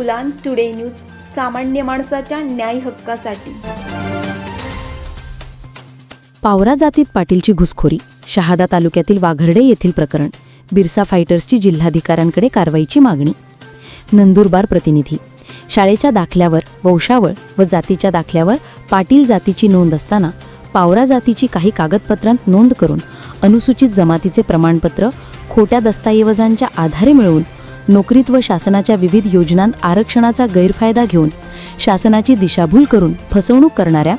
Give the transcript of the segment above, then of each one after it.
गुलान today news सामान्य माणसाच्या न्याय हक्कासाठी. पावरा जातीत पाटीलची घुसखोरी शहादा तालुक्यातील वाघर्डे येथील प्रकरण बिरसा फायटर्सची जिल्हाधिकाऱ्यांकडे कारवाईची मागणी. नंदुरबार प्रतिनिधी शाळेच्या दाखल्यावर वंशावळ व जातीच्या दाखल्यावर पाटील जातीची नोंद असताना पावरा जातीची काही कागदपत्रांत नोंद करून अनुसूचित जमातीचे प्रमाणपत्र खोट्या दस्तऐवजांच्या आधारे मिळवून नोकरीत व शासनाच्या विविध योजनांत आरक्षणाचा गैरफायदा घेऊन शासनाची दिशाभूल करून फसवणूक करणाऱ्या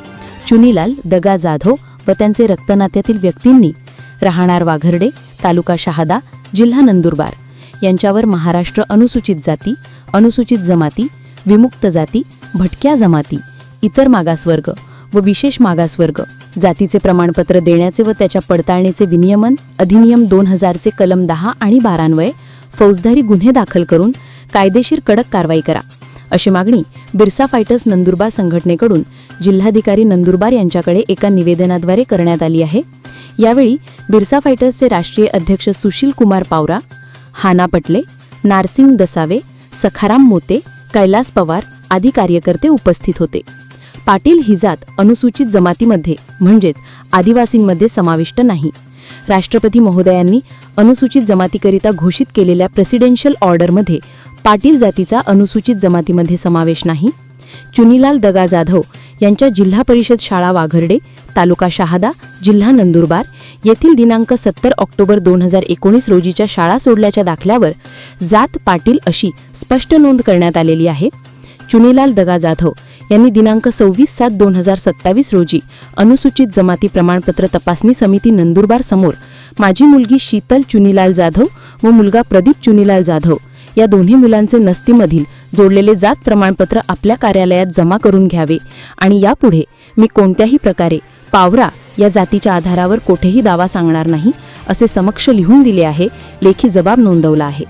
चुनीलाल दगा जाधव व त्यांचे रक्तनात्यातील व्यक्तींनी राहणार वाघर्डे तालुका शहादा जिल्हा नंदुरबार यांच्यावर महाराष्ट्र अनुसूचित जाती अनुसूचित जमाती विमुक्त जाती भटक्या जमाती इतर मागासवर्ग व विशेष मागासवर्ग जातीचे प्रमाणपत्र देण्याचे व त्याच्या पडताळणीचे विनियमन अधिनियम दोन हजारचे कलम दहा आणि बारान्वये फौजदारी गुन्हे दाखल करून कायदेशीर कडक कारवाई करा. अशी मागणी बिरसा फायटर्स नंदुरबार संघटनेकडून जिल्हाधिकारी नंदुरबार यांच्याकडे एका निवेदनाद्वारे करण्यात आली आहे. यावेळी बिरसा फायटर्सचे राष्ट्रीय अध्यक्ष सुशील कुमार पावरा हाना पटले नारसिंग दसावे सखाराम मोते कैलास पवार आदी कार्यकर्ते उपस्थित होते. पाटील ही जात अनुसूचित जमातीमध्ये म्हणजेच आदिवासींमध्ये समाविष्ट नाही. राष्ट्रपती महोदयांनी अनुसूचित जमातीकरिता घोषित केलेल्या प्रेसिडेन्शियल ऑर्डरमध्ये पाटील जातीचा अनुसूचित जमातीमध्ये समावेश नाही. चुनीलाल दगा जाधव यांच्या जिल्हा परिषद शाळा वाघर्डे तालुका शहादा जिल्हा नंदुरबार येथील दिनांक सत्तर ऑक्टोबर दोन हजार एकोणीस रोजीच्या शाळा सोडल्याच्या दाखल्यावर जात पाटील अशी स्पष्ट नोंद करण्यात आलेली आहे. चुनीलाल दगा जाधव यांनी दिनांक सव्वीस सात दोन हजार सत्तावीस रोजी अनुसूचित जमाती प्रमाणपत्र तपासणी समिती नंदुरबार समोर माझी मुलगी शीतल चुनीलाल जाधव व मुलगा प्रदीप चुनीलाल जाधव या दोन्ही मुलांचे नस्तीमधील जोडलेले जात प्रमाणपत्र आपल्या कार्यालयात जमा करून घ्यावे आणि यापुढे मी कोणत्याही प्रकारे पावरा या जातीच्या आधारावर कोठेही दावा सांगणार नाही असे समक्ष लिहून दिले आहे लेखी जबाब नोंदवला आहे.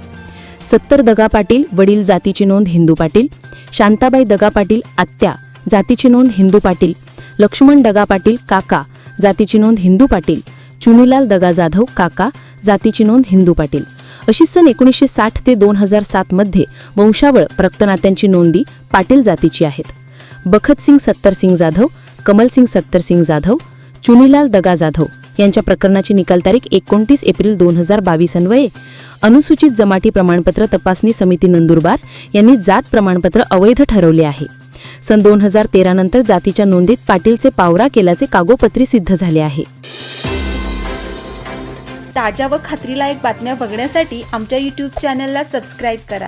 सत्तर दगा पाटील वडील जातीची नोंद हिंदू पाटील शांताबाई दगा पाटील आत्या जातीची नोंद हिंदू पाटील. लक्ष्मण दगा पाटील काका जातीची नोंद हिंदू पाटील. चुनीलाल दगा जाधव काका जातीची नोंद हिंदू पाटील. अशी सन एकोणीसशे साठ ते दोन हजार सातमध्ये वंशावळ रक्तनात्यांची नोंदी पाटील जातीची आहेत. बखतसिंग सत्तरसिंग जाधव कमलसिंग सत्तरसिंग जाधव चुनीलाल दगा जाधव यांच्या प्रकरणाची निकाल तारीख एकोणतीस एप्रिल दोन हजार बावीस अन्वये. अनुसूचित जमाती प्रमाणपत्र तपासणी समिती नंदुरबार यांनी जात प्रमाणपत्र अवैध ठरवले आहे. सन दोन हजार तेरा नंतर जातीच्या नोंदीत पाटीलचे पावरा केल्याचे कागोपत्री सिद्ध झाले आहे. ताज्या व खात्रीलायक बातम्या बघण्यासाठी आमच्या यूट्यूब चॅनलला सबस्क्राईब करा.